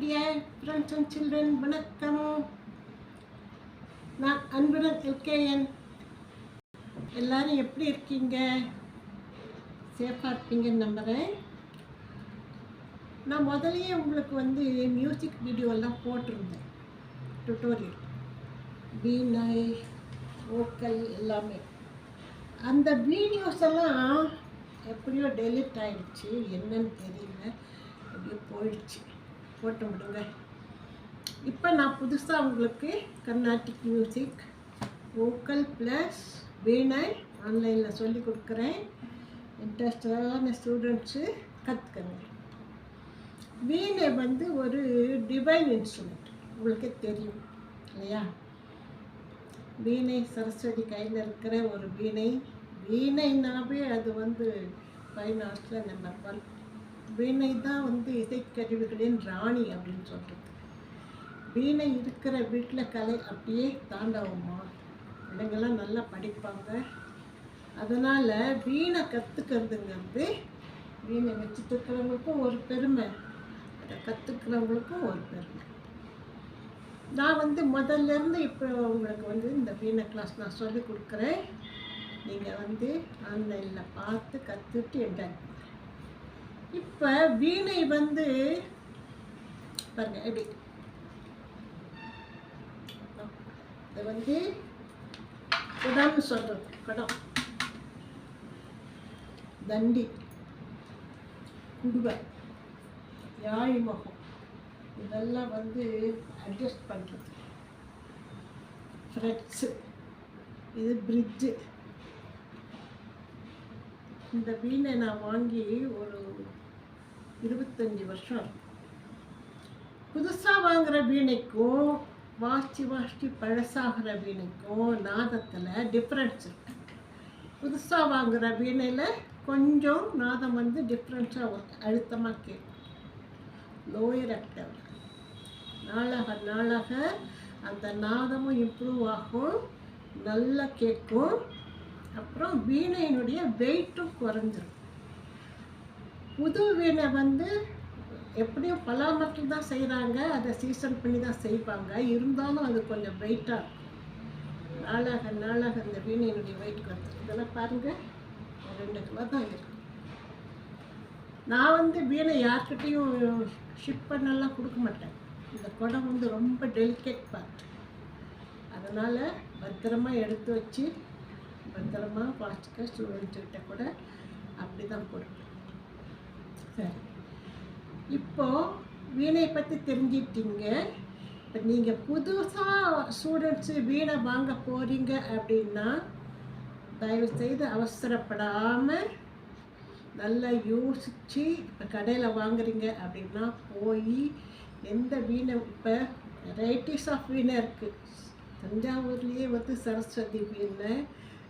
Dear friends and children வணக்கம் நான் அன்புடன் எல்கேஎன் எல்லாரும் எப்படி இருக்கீங்க? சேஃபாக இருப்பீங்கன்னு நம்புகிறேன் நான் முதலையே உங்களுக்கு வந்து மியூசிக் வீடியோலாம் போட்டிருந்தேன். டுட்டோரியல் வீணை ஓக்கல் எல்லாமே. அந்த வீடியோஸ் எல்லாம் எப்படியோ டெலிட் ஆகிடுச்சு என்னன்னு தெரியல. அப்படியே போயிடுச்சு. போட்டு விடுங்க. இப்போ நான் புதுசாக உங்களுக்கு கர்நாடிக் மியூசிக் வோக்கல் ப்ளஸ் வீணை ஆன்லைனில் சொல்லி கொடுக்குறேன். இன்ட்ரெஸ்டான ஸ்டூடெண்ட்ஸு கற்றுக்கங்க வீணை வந்து ஒரு டிவைன் இன்ஸ்ட்ருமெண்ட் உங்களுக்கே தெரியும் இல்லையா? வீணை சரஸ்வதி கையில் இருக்கிற ஒரு வீணை வீணைனாவே அது வந்து ஃபைன் ஆர்ட்ஸில் நம்பர் ஒன் வீணை தான் வந்து இசைக்கருவிகளின் ராணி அப்படின்னு சொல்கிறது வீணை இருக்கிற வீட்டில் கலை அப்படியே தாண்டவமா? பிள்ளைங்கள்லாம் நல்லா படிப்பாங்க. அதனால் வீணை கற்றுக்கிறதுங்கிறது வீணை வச்சுட்டு இருக்கிறவங்களுக்கும் ஒரு பெருமை. அதை கற்றுக்கிறவங்களுக்கும் ஒரு பெருமை. நான் வந்து முதல்ல இருந்து இப்போ உங்களுக்கு வந்து இந்த வீணை கிளாஸ் நான் சொல்லி கொடுக்குறேன். நீங்கள் வந்து ஆன்லைனில் பார்த்து கற்றுட்டு என்ஜாய் இப்போ வீணை வந்து பாருங்க எப்படி? இது வந்து குடம்னு சொல்கிறது குடம். தண்டி குடுவை யாழிமுகம் இதெல்லாம் வந்து அட்ஜஸ்ட் பண்ணுறது ஃப்ரெட்ஸு இது பிரிட்ஜு இந்த வீணை நான் வாங்கி ஒரு இருபத்தஞ்சி வருஷம். புதுசாக வாங்குகிற வீணைக்கும் வாஷ்டி வாஷ்டி பழசாகிற வீணைக்கும் நாதத்தில் டிஃப்ரென்ஸ் இருக்கு. புதுசாக வாங்குகிற வீணையில் கொஞ்சம் நாதம் வந்து டிஃப்ரென்ஸாக அழுத்தமாக கேட்கும் லோயர் ஆக்டர் நாளாக நாளாக அந்த நாதமும் இம்ப்ரூவ் ஆகும் நல்லா கேட்கும் அப்புறம் வீணையினுடைய வெயிட்டும் குறைஞ்சிரும். புது வீணை வந்து எப்படியும் பலாமரத்தில் தான் செய்கிறாங்க அதை சீசன் பண்ணி தான் செய்வாங்க. இருந்தாலும் அது கொஞ்சம் வெயிட்டாக இருக்கும். நாளாக நாளாக அந்த வீணையினுடைய வெயிட் குறைஞ்சிரும். இதெல்லாம் பாருங்கள் ரெண்டு கிலோ தான் இருக்குது நான் வந்து வீணை யார்கிட்டையும் ஷிப் பண்ணலாம் கொடுக்க மாட்டேன். இந்த குடம் வந்து ரொம்ப டெலிகேட் பார்ட் அதனால் பத்திரமா எடுத்து வச்சு பத்திரமா வாசிக்க ஸ்டூடெண்ட்ஸ்கிட்ட கூட அப்படி தான் கொடுப்பேன் சரி இப்போது வீணை பற்றி தெரிஞ்சிட்டீங்க. இப்போ நீங்கள் புதுசாக ஸ்டூடெண்ட்ஸு வீணை வாங்க போகிறீங்க அப்படின்னா தயவுசெய்து அவசரப்படாமல் நல்லா யோசித்து இப்போ கடையில் வாங்குறீங்க அப்படின்னா போய் எந்த வீணை இப்போ வெரைட்டிஸ் ஆஃப் வீணை இருக்குது தஞ்சாவூர்லேயே வந்து சரஸ்வதி வீணை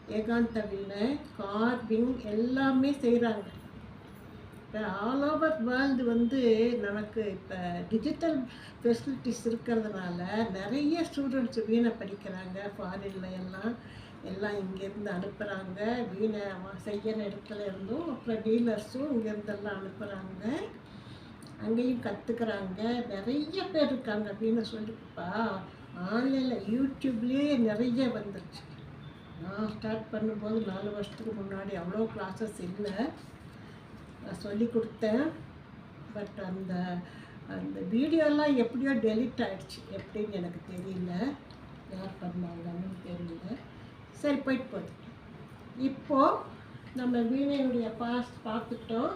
ஏகாந்த வீணை கார்விங் எல்லாமே செய்கிறாங்க இப்போ ஆல் ஓவர் வேர்ல்டு வந்து நமக்கு இப்போ டிஜிட்டல் ஃபெசிலிட்டிஸ் இருக்கிறதுனால நிறைய ஸ்டூடெண்ட்ஸ் வீணை படிக்கிறாங்க ஃபாரின்ல எல்லாம் எல்லாம் இங்கேருந்து அனுப்புகிறாங்க வீணை செய்கிற இடத்துல இருந்தும் அப்புறம் டீலர்ஸும் இங்கேருந்தெல்லாம் அனுப்புகிறாங்க அங்கேயும் கற்றுக்குறாங்க நிறைய பேர் இருக்காங்க வீணை சொல்லிப்பா ஆன்லைனில் யூடியூப்லேயே நிறைய வந்துருச்சு. நான் ஸ்டார்ட் பண்ணும்போது நாலு வருஷத்துக்கு முன்னாடி அவ்வளோ கிளாஸஸ் இல்லை. சொல்லி கொடுத்தேன். பட் அந்த அந்த வீடியோலாம் எப்படியோ டெலிட் ஆகிடுச்சு எப்படின்னு எனக்கு தெரியல. யார் பண்ணாங்கன்னு தெரியல. சரி போயிட்டு போகுது. இப்போது நம்ம வீணையுடைய பாஸ் பார்த்துட்டோம்.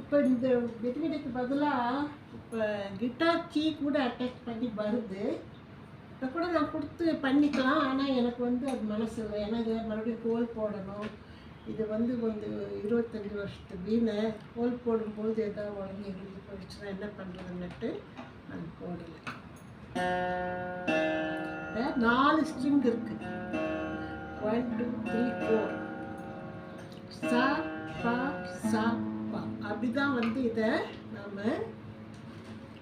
இப்போ இந்த வெடிவெடிக்கு பதிலாக இப்போ கிட்டார் கீ கூட அட்டாச் பண்ணி வருது. இப்போ கூட நான் கொடுத்து பண்ணிக்கலாம். ஆனால் எனக்கு வந்து அது மனசு இல்லை எனக்கு மறுபடியும் கோல் போடணும். இது வந்து வந்து இருபத்தஞ்சி வருஷத்து வீணை கோல் போடும்போது ஏதாவது உடனே இருந்து போயிடுச்சுன்னா என்ன பண்ணுறதுன்னுட்டு நான் போடலை. நாலு ஸ்ட்ரிங் இருக்கு. ஒன் டூ த்ரீ ஃபோர் சா பா சா பா. அப்படிதான் வந்து இதை நாம்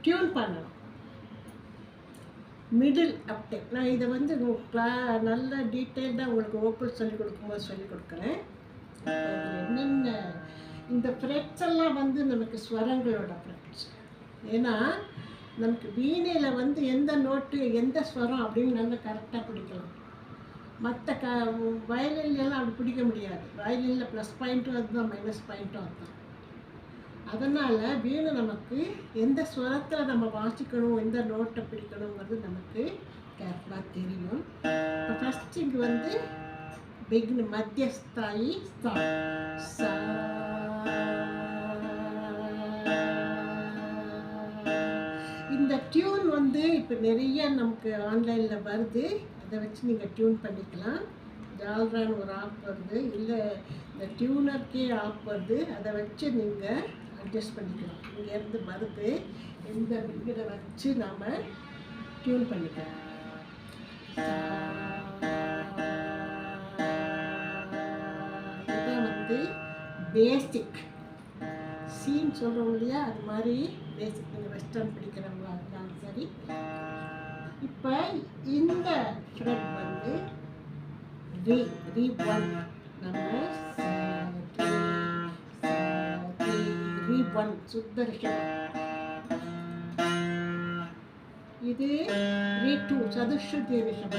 டியூன் பண்ணணும். மிடில் அப்டே நான் இதை வந்து கிளா நல்ல டீட்டெயில்டாக உங்களுக்கு ஓப்பல் சொல்லிக் கொடுக்கும்போது சொல்லி கொடுக்குறேன். என்னென்ன? இந்த ஃப்ரெட்ஸ் எல்லாம் வந்து நமக்கு ஸ்வரங்களோட ஃப்ரெட்ஸ் ஏன்னா நமக்கு வீணையில் வந்து எந்த நோட்டு எந்த ஸ்வரம் அப்படின்னு நல்லா கரெக்டாக பிடிக்கலாம். மற்ற க வயலின்லாம் அப்படி பிடிக்க முடியாது. வயலினில் ப்ளஸ் பாயிண்ட்டும் அதுதான் மைனஸ் பாயிண்ட்டும் அதுதான். அதனால் வீணை நமக்கு எந்த ஸ்வரத்தில் நம்ம வாசிக்கணும் எந்த நோட்டை பிடிக்கணுங்கிறது நமக்கு கேர்ஃபுல்லாக தெரியும். இப்போ ஃபஸ்ட் இங்கே வந்து பிகின் மத்தியஸ்தாயி சா சா இந்த டியூன் வந்து இப்போ நிறைய நமக்கு ஆன்லைனில் வருது. அதை வச்சு நீங்கள் டியூன் பண்ணிக்கலாம். ஜால்ரான் ஒரு ஆப் வருது. இல்லை இந்த டியூனருக்கே ஆப் வருது. அதை வச்சு நீங்கள் அட்ஜஸ்ட் பண்ணிக்கலாம். இங்கேருந்து வருது. எந்த இதை வச்சு நாம் டியூன் பண்ணிக்கலாம். வந்து பேசிக் சீன் சொல்கிறோம் இல்லையா? அது மாதிரி பேசிக் நீங்கள் வெஸ்டர்ன் பிடிக்கிறவங்களா இருந்தாலும் சரி. இப்போ இந்த ஃப்ரெட் வந்து ரீ ரீ ஒன் நம்ம ரீ ஒன் சுத்த இது ரீ டூ சதுஷு தீரிஷம்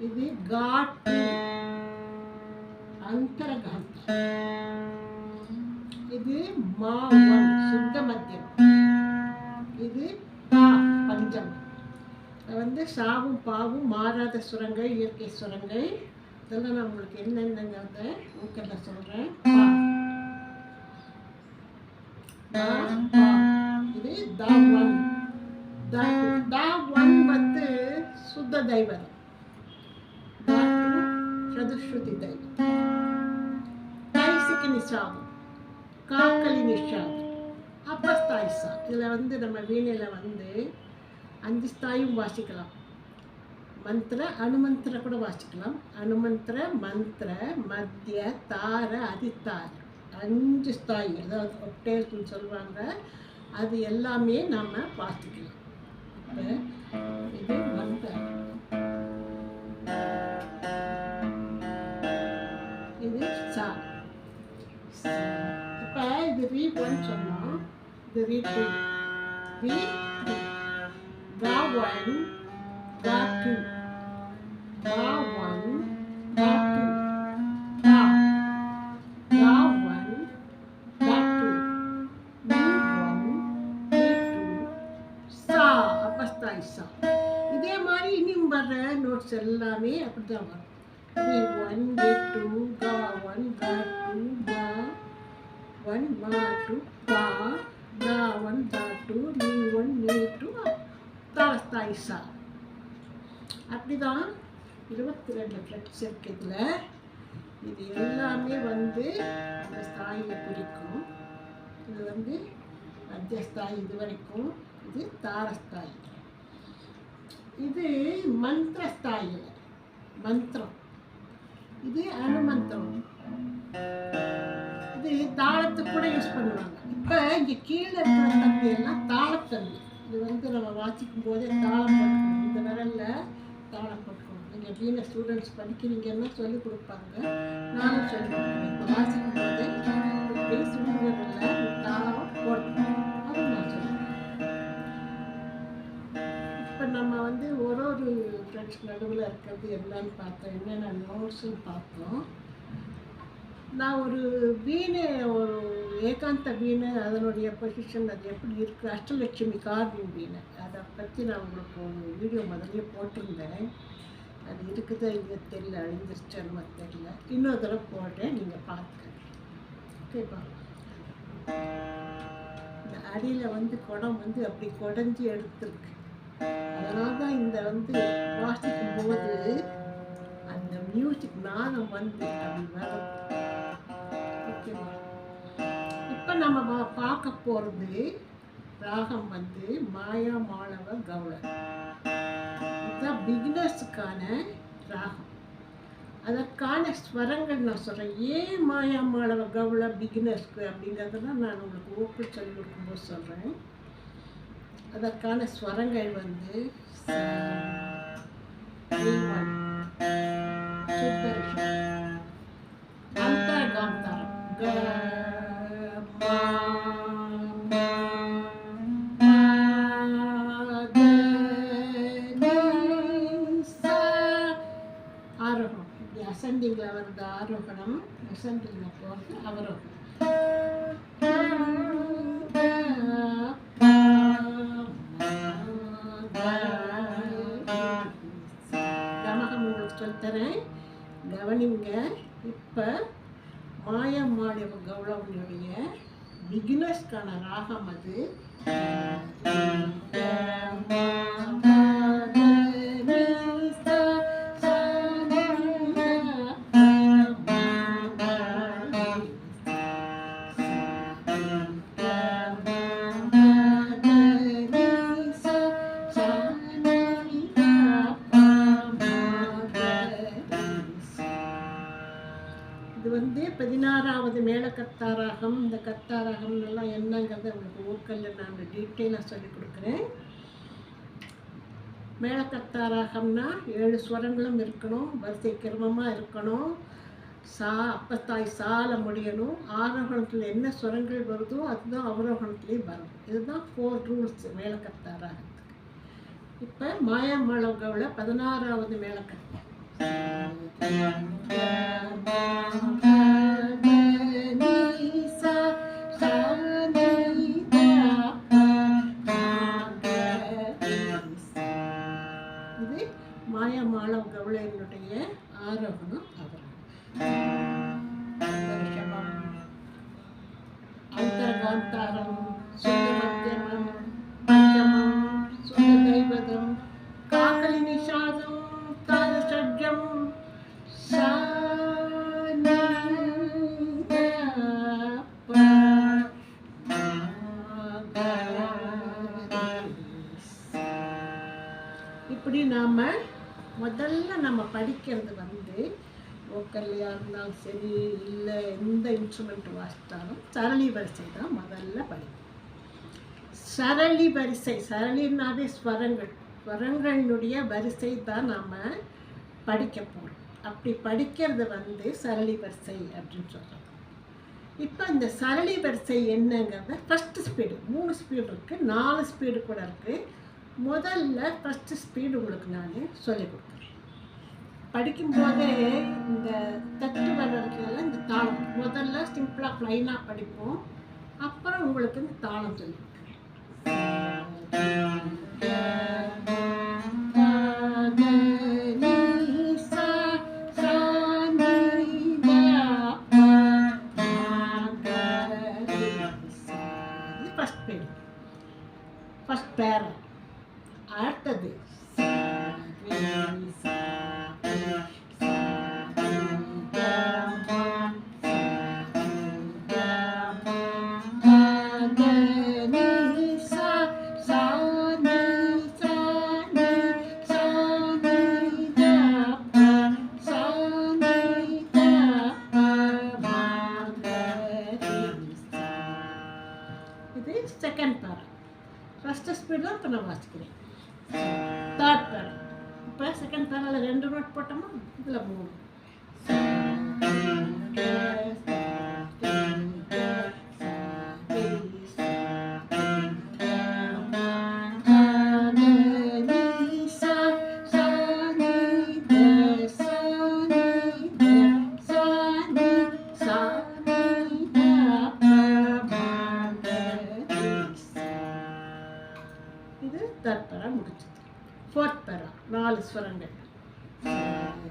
இது காட் அந்தரகாந்த இது மா சுத்த மத்தியம் இது பஞ்சம். வந்து சாவும் பாவும் மாறாத சுரங்கள் இயற்கை சுரங்கள். இதெல்லாம் நான் உங்களுக்கு என்னென்னங்கிறத ஊக்கத்தில் சொல்கிறேன் இது தா ஒன் தா ஒன் வந்து சுத்த தெய்வம். சதுஸ்ருதி தை தைசிக்கு நிஷாபம் காக்கலி நிஷாபம் அப்பஸ்தாய் சா இதில் வந்து நம்ம வீணையில் வந்து அஞ்சு ஸ்தாயும் வாசிக்கலாம் மந்திர அனுமந்திர கூட வாசிக்கலாம் அனுமந்திர மந்திர மத்திய தார அதித்தார அஞ்சு ஸ்தாயி அதாவது ஒக்டேவ்ஸ்னு சொல்லுவாங்க அது எல்லாமே நாம் வாசிக்கலாம் இப்போ இது மந்திர இப்போ இது ரீ ஒன் சொன்னோம் இது ரீ டூ ரீ த்ரீ கா ஒன் கா டூ கா ஒன் கா டூ கா கா ஒன் கா டூ நீ ஒன் நீ டூ சா அப்பஸ்தாய் சா இதே மாதிரி இனியும் வர்ற நோட்ஸ் எல்லாமே அப்படி தான் வரும் வி one we two ga, one ga, two கா ஒன் மா டூ கா ga, ஒன் கா டூ நீ ஒன் நீ டூ தாஸ்தாய் சா அப்படிதான் இருபத்தி ரெண்டு ஃப்ளெக்ஸ் இருக்கு இதில் இது எல்லாமே வந்து அந்த ஸ்தாயியை குறிக்கும் இது வந்து மத்தியஸ்தாய் இது வரைக்கும் இது தாரஸ்தாய். இது மந்திரஸ்தாயில் மந்திரம். இது அனுமந்தம். இது தாளத்துக்கு கூட யூஸ் பண்ணுவாங்க. இப்போ இங்கே கீழே இருக்கிற தம்பி எல்லாம் தாளத்தம்பி. இது வந்து நம்ம வாசிக்கும் போதே தாளம் போட்டுக்கணும். இந்த விரல்ல தாளம் போட்டுக்கணும். நீங்கள் வீண ஸ்டூடெண்ட்ஸ் படிக்கிறீங்கன்னா சொல்லிக் கொடுப்பாங்க. நானும் சொல்லிக் கொடுப்பேன் இப்போ வாசிக்கும் போதே இப்படி சுண்டு ஃப்ரெண்ட்ஸ் நடுவில் இருக்கிறது என்னன்னு பார்த்தோம் என்னென்ன நோட்ஸுன்னு பார்த்தோம் நான் ஒரு வீணை ஒரு ஏகாந்த வீணை அதனுடைய பொசிஷன் அது எப்படி இருக்குது அஷ்டலட்சுமி கார்வின் வீணை. அதை பற்றி நான் உங்களுக்கு ஒரு வீடியோ முதல்ல போட்டிருந்தேன். அது இருக்குதா இங்கே தெரியல அழிஞ்சிருச்சான்னு தெரியல. இன்னொரு தடவை போடுறேன் நீங்கள் பார்த்துக்கங்க ஓகேப்பா இந்த அடியில் வந்து குடம் வந்து அப்படி குடஞ்சி எடுத்துருக்கு. அதனால தான் இந்த வந்து வாசிக்கும் போது அந்த மியூசிக் நாதம் வந்து அப்படி ஓகேவா இப்போ நம்ம பா- பார்க்க போகிறது ராகம் வந்து மாயா மாணவ கவுள இதுதான் பிகினர்ஸுக்கான ராகம். அதற்கான ஸ்வரங்கள் நான் சொல்கிறேன் ஏன் மாயா மாணவ கவுள பிகினர்ஸ்க்கு அப்படிங்கிறதெல்லாம் நான் உங்களுக்கு ஓப்பன் சொல்லி கொடுக்கும்போது சொல்கிறேன் அதற்கான ஸ்வரங்கள் வந்து அந்தர்காந்தாரம் ஆரோகணம். இப்படி அசண்டிங்கில் வருது ஆரோகணம் அசண்டிங்கில் போகிறது அவரோகம் மாயம்மாடி கௌளவனுடைய பிகினர்ஸ்க்கான ராகம் அது. பதினாறாவது மேல கத்தாராகம் இந்த கத்தாராகம் எல்லாம் என்னங்கிறத உங்களுக்கு ஊக்கல்ல நான் டீட்டெயிலாக சொல்லி கொடுக்குறேன். மேலக்கத்தாராகம்னா ஏழு ஸ்வரங்களும் இருக்கணும் வரிசை கிரமமாக இருக்கணும். சா அப்பத்தாய் சால முடியணும். ஆரோகணத்தில் என்ன ஸ்வரங்கள் வருதோ அதுதான் அவரோகணத்துலேயும் வரும். இதுதான் ஃபோர் ரூல்ஸ் மேலக்கத்தாராகத்துக்கு. இப்போ மாயமளவுல பதினாறாவது மேலக்கத்தா. இது மாயமாளவ கவுளையனுடைய ஆரோகணம் அவரோகணம் அந்தரகாந்தாரம் சுந்தர நாம் முதல்ல நம்ம படிக்கிறது வந்து லோக்கல்லையாக இருந்தாலும் சரி இல்லை எந்த இன்ஸ்ட்ருமெண்ட் வாசித்தாலும் சரளி வரிசை தான் முதல்ல படிக்கும் சரளி வரிசை சரளினாவே ஸ்வரங்கள். ஸ்வரங்களினுடைய வரிசை தான் நாம் படிக்க போகிறோம் அப்படி படிக்கிறது வந்து சரளி வரிசை அப்படின்னு சொல்கிறோம் இப்போ இந்த சரளி வரிசை என்னங்கிறத ஃபஸ்ட்டு ஸ்பீடு மூணு ஸ்பீடு இருக்குது நாலு ஸ்பீடு கூட இருக்குது முதல்ல ஃபஸ்ட்டு ஸ்பீடு உங்களுக்கு நான் சொல்லிக் கொடுக்குறேன். படிக்கும்போதே இந்த தட்டு வர்றதுக்கெல்லாம் இந்த தாளம் முதல்ல சிம்பிளாக ப்ளைனாக படிப்போம். அப்புறம் உங்களுக்கு இந்த தாளம் சொல்லிக் கொடுக்குறேன்.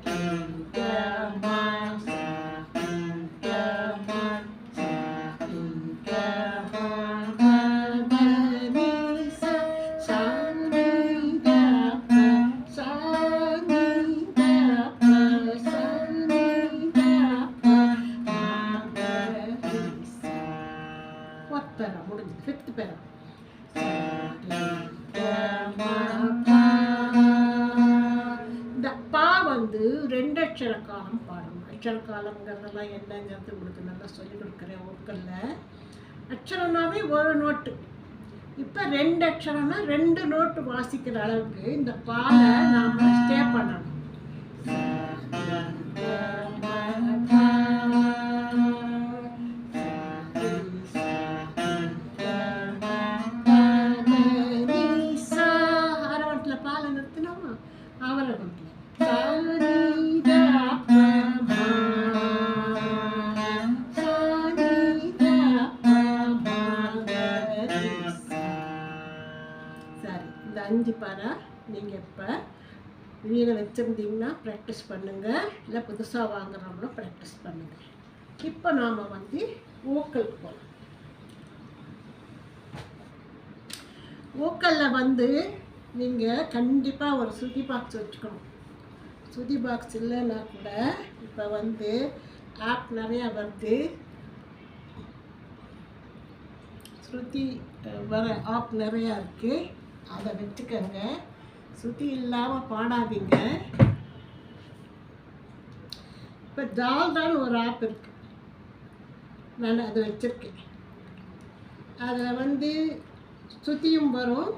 can their minds பாடணும் காலங்கிறதெல்லாம் என்னங்கிறது உங்களுக்கு நல்லா சொல்லிக் கொடுக்குறேன் ஒர்க்கல்ல அட்சரம்னாவே ஒரு நோட்டு. இப்போ ரெண்டு அக்ஷரம்னா ரெண்டு நோட்டு வாசிக்கிற அளவுக்கு இந்த பாலை நாம் ஸ்டே பண்ணணும். வச்சுருந்தீங்கன்னா ப்ராக்டிஸ் பண்ணுங்கள் இல்லை புதுசாக வாங்குறவங்களும் ப்ராக்டிஸ் பண்ணுங்கள் இப்போ நாம் வந்து ஊக்கலுக்கு போகலாம் ஊக்கலில் வந்து நீங்கள் கண்டிப்பாக ஒரு சுதி பாக்ஸ் வச்சுக்கணும். சுதி பாக்ஸ் இல்லைன்னா கூட இப்போ வந்து ஆப் நிறையா வருது. ஸ்ருதி வர ஆப் நிறையா இருக்குது அதை வச்சுக்கோங்க சுத்தி இல்லாமல் பாடாதீங்க. இப்போ ஜால்தான் ஒரு ஆப் இருக்கு. நான் அதை வச்சுருக்கேன். அதில் வந்து சுத்தியும் வரும்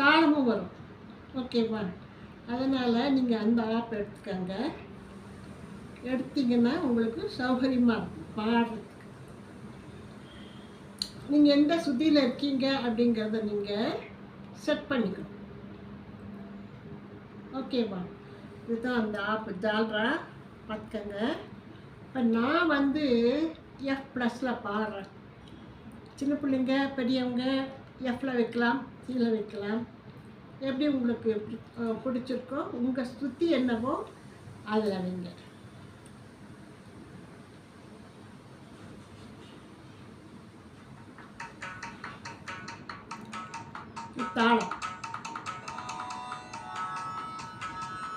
தாளமும் வரும். ஓகேவா அதனால் நீங்கள் அந்த ஆப் எடுத்துக்கோங்க. எடுத்தீங்கன்னா உங்களுக்கு சௌகரியமாக இருக்கும் பாடுறதுக்கு. நீங்கள் எந்த சுத்தியில் இருக்கீங்க அப்படிங்கிறத நீங்கள் செட் பண்ணிக்கணும். ஓகேவா இதுதான் அந்த ஆப் ஜால்ரா பார்த்துக்கங்க. இப்போ நான் வந்து எஃப் ப்ளஸில் பாடுறேன். சின்ன பிள்ளைங்க பெரியவங்க எஃப்பில் வைக்கலாம் சீல வைக்கலாம். எப்படி உங்களுக்கு பிடிச்சிருக்கோ உங்கள் சுற்றி என்னவோ அதில் வைங்க. இது தாளம்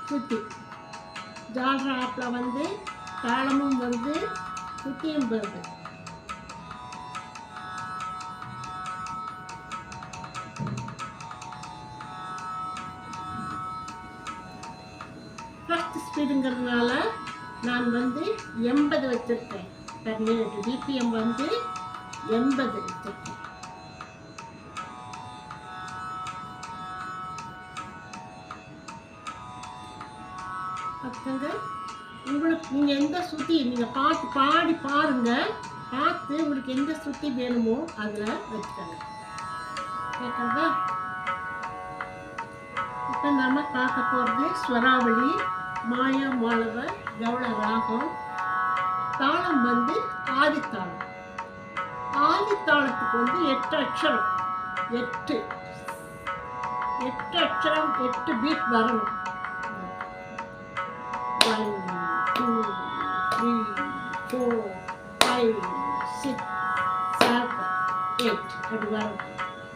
சுத்தி ஜால்ரா ஆப்பில் வந்து தாளமும் வருது சுத்தியும் வருது. ஃபஸ்ட் ஸ்பீடுங்கிறதுனால நான் வந்து எண்பது வச்சுருக்கேன். பர் மினிட் பிபிஎம் வந்து எண்பது வச்சுருக்கேன். நீங்கள் சுத்தி நீங்கள் பார்த்து பாடி பாருங்க. பார்த்து உங்களுக்கு எந்த சுத்தி வேணுமோ அதில் வச்சுக்கோங்க. கேட்குறதா இப்போ நம்ம பார்க்க போகிறது ஸ்வராவளி மாயா மாளவ கவுள ராகம். தாளம் வந்து ஆதித்தாளம். ஆதித்தாளத்துக்கு வந்து எட்டு அக்ஷரம். எட்டு. எட்டு அக்ஷரம் எட்டு பீட் வரணும். Four five six seven eight அப்படி வரும்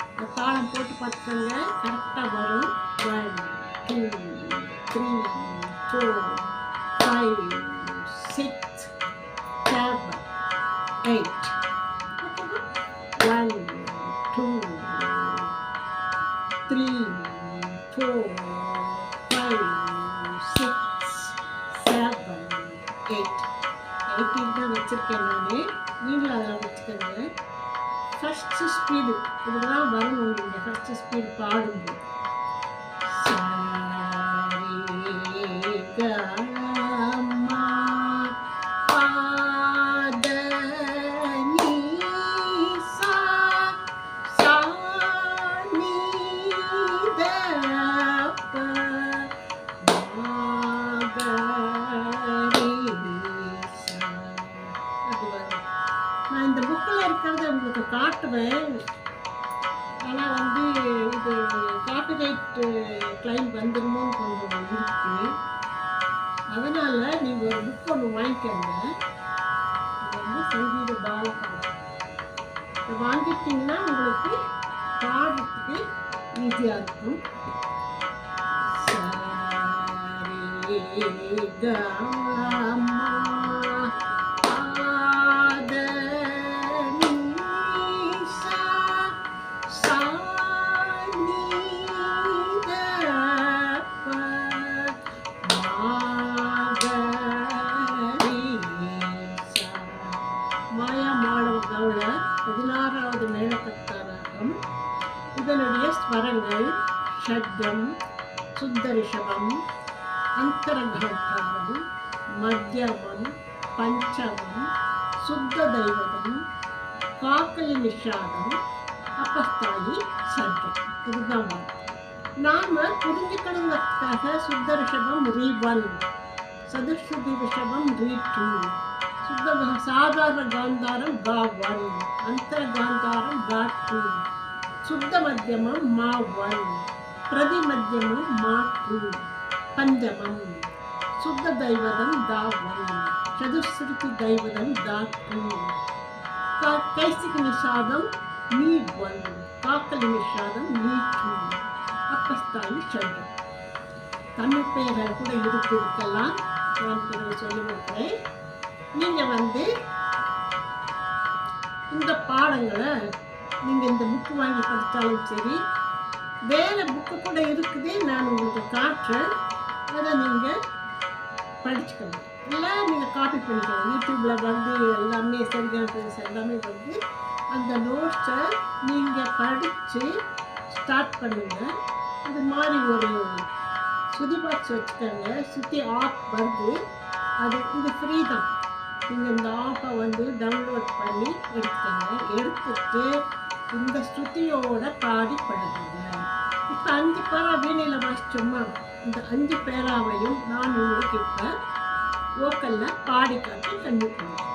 இந்த தாளம் போட்டு பார்த்துக்கோங்க. கரெக்டாக வரும். One two three four five six seven eight one two three four five வச்சுருக்கேன் நான். நீங்களும் அதில் வச்சுக்கோங்க. ஃபஸ்ட்டு ஸ்பீடு இதுதான் வரும் உங்களுக்கு ஃபஸ்ட்டு ஸ்பீடு பாடும்போது. நான் புக் ஒன்று வாங்கிக்கிறேன் இது வந்து சங்கீத பாலகாலம் இதை வாங்கிட்டீங்கன்னா உங்களுக்கு பாடுறதுக்கு ஈஸியாக இருக்கும். சரி கமா ஷட்ஜம் சுத்த ரிஷபம் அந்தரகாரம் மத்தியமம் பஞ்சமம் சுத்த தெய்வதம் காக்கலி நிஷாதம் அப்பஸ்தாயி சர்க்கம் இதுதான் நாம புரிஞ்சுக்கணுங்கிறதுக்காக சுத்த ரிஷபம் ரீ ஒன் சதுஸ்ருதி ரிஷபம் ரீ டூ சுத்த சாதாரண காந்தாரம் கா ஒன் அந்தர காந்தாரம் கா டூ சுத்த மத்தியமம் மா ஒன். ప్రతిమధ్యము మాటు పంచమం శుద్ధ దైవతం దావం చతుశ్రుతి దైవతం దాటు క- కైసిక నిషాదం நீ ஒன் காக்கலி நிஷாதம் நீ டூ அப்பஸ்தானி சந்திரன் தமிழ் பெயர்கள் கூட இருக்கு இருக்கலாம் நான் பிறகு சொல்லி கொடுக்குறேன் நீங்கள் வந்து இந்த பாடங்களை நீங்கள் இந்த புக்கு வாங்கி படித்தாலும் சரி வேறு புக்கு கூட இருக்குது. நான் உங்களுக்கு காட்டுறேன். அதை நீங்கள் படிச்சுக்கணும் இல்லை நீங்கள் காப்பி பண்ணிக்கலாம் யூடியூப்பில் வந்து எல்லாமே சரியான எல்லாமே வந்து அந்த நோட்ஸை நீங்கள் படித்து ஸ்டார்ட் பண்ணுங்கள் இது மாதிரி ஒரு சுதி பாக்ஸ் வச்சுக்கோங்க. சுற்றி ஆப் வருது. அது இது ஃப்ரீ தான். நீங்கள் இந்த ஆப்பை வந்து டவுன்லோட் பண்ணி எடுத்துக்கோங்க. எடுத்துட்டு இந்த ஸ்ருதியோட பாடி பழகுங்க இப்போ அஞ்சு பேரா வீணையில் வாசிச்சோமா இந்த அஞ்சு பேராவையும் நான் உங்களுக்கு இப்போ ஓக்கல்ல பாடி காட்டி கண்டிப்பாங்க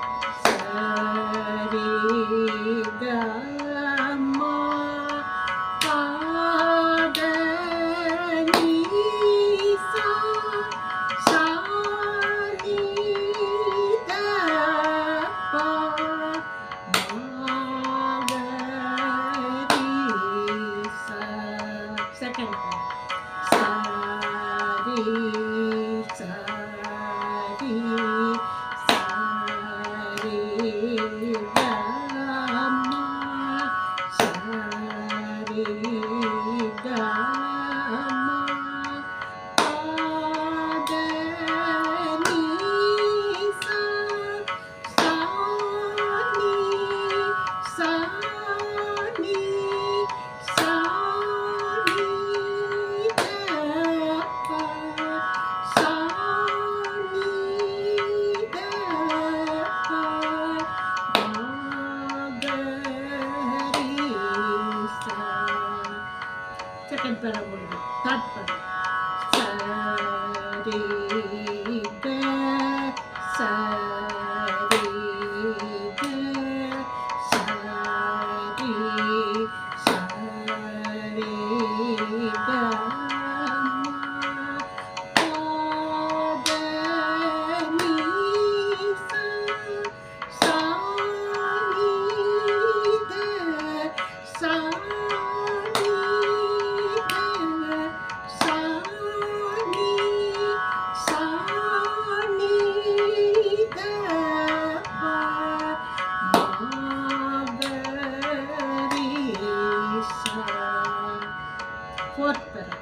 ஃபோர்த் பேரா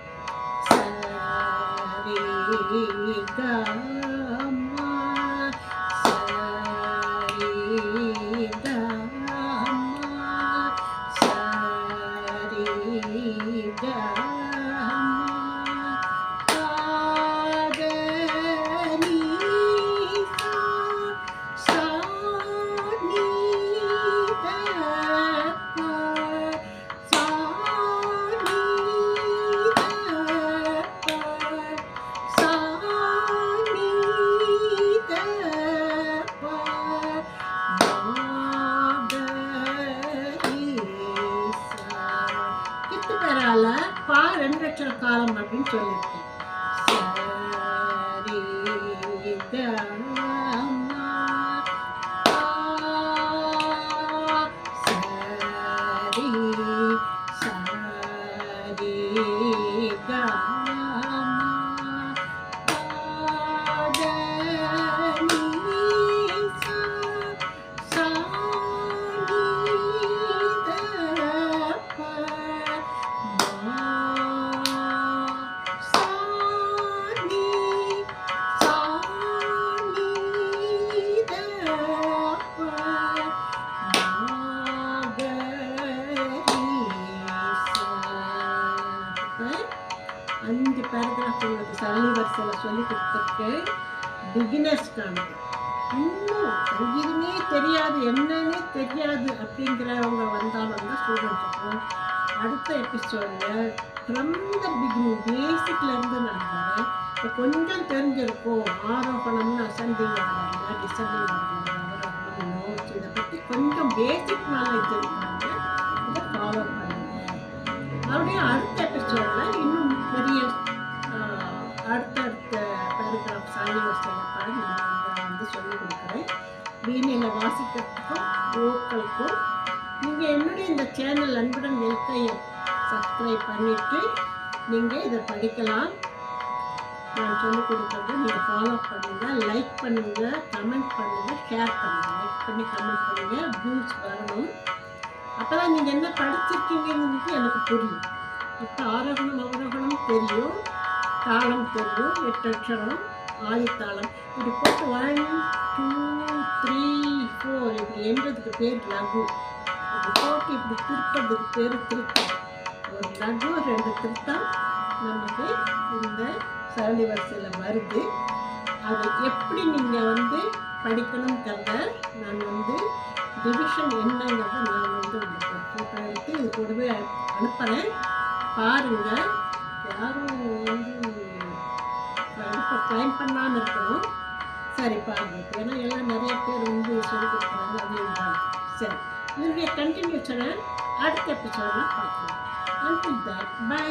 தெரியாது என்னன்னே தெரியாது அப்படிங்கிறவங்க வந்தாலும் வந்து ஸ்டூடெண்ட்ஸுக்கும் அடுத்த எபிசோடில் ஃப்ரம் த பிகினிங் பேசிக்லேருந்து நான் வரேன். இப்போ கொஞ்சம் தெரிஞ்சிருக்கும் ஆரோப்பணம்னு அசந்திங் ஆர்டர்ல டிசம்பிங் ஆர்டர்ல இதை பற்றி கொஞ்சம் பேசிக் நாலேஜ் இருக்காங்க இதை ஃபாலோ பண்ணுங்க. அப்படியே அடுத்த எபிசோடில் இன்னும் பெரிய அடுத்தடுத்த பேராகிராஃப் சாயி வசனப்பாடு நான் வந்து சொல்லிக் கொடுக்குறேன். வீணையில் வாசிக்கிறதுக்கும் ஓக்களுக்கும் நீங்கள் என்னுடைய இந்த சேனல் அன்புடன் வெல்கையை சப்ஸ்கிரைப் பண்ணிவிட்டு நீங்கள் இதை படிக்கலாம். நான் சொல்லிக் கொடுக்குறது நீங்கள் ஃபாலோ பண்ணுங்கள் லைக் பண்ணுங்கள் கமெண்ட் பண்ணுங்கள் ஷேர் பண்ணுங்கள் லைக் பண்ணி கமெண்ட் பண்ணுங்கள் வியூஸ் வரணும். அப்போ தான் நீங்கள் என்ன படிச்சிருக்கீங்கிறது எனக்கு புரியும். இப்போ ஆரோகணம் அவரோகணம் தெரியும் தாளம் தெரியும் எட்டு அக்ஷரம் ஆதித்தாளம். இப்படி போட்டு ஒன் டூ த்ரீ ஃபோர் இப்படி எண்றதுக்கு பேர் லகு. இப்படி போட்டு இப்படி திருப்பதுக்கு பேர் திருத்தம் ஒரு லகு ரெண்டு திருத்தம். நமக்கு இந்த சரளி வரிசையில் வருது. அது எப்படி நீங்கள் வந்து படிக்கணுங்கிறத நான் வந்து டிவிஷன் என்னங்கிறத நான் வந்து உங்களுக்கு ஃபோட்டோ எடுத்து இது கூடவே அனுப்புகிறேன் பாருங்கள் யாரும் வந்து இப்போ கிளைம் பண்ணாமல் இருக்கணும். சரி பாருங்க. ஏன்னா எல்லாம் நிறைய பேர் வந்து சொல்லி கொடுக்குறாங்க அப்படின்னு பாருங்க சரி. இதனுடைய கண்டினியூஷனை அடுத்த எபிசோடில் பார்க்கலாம். Until that by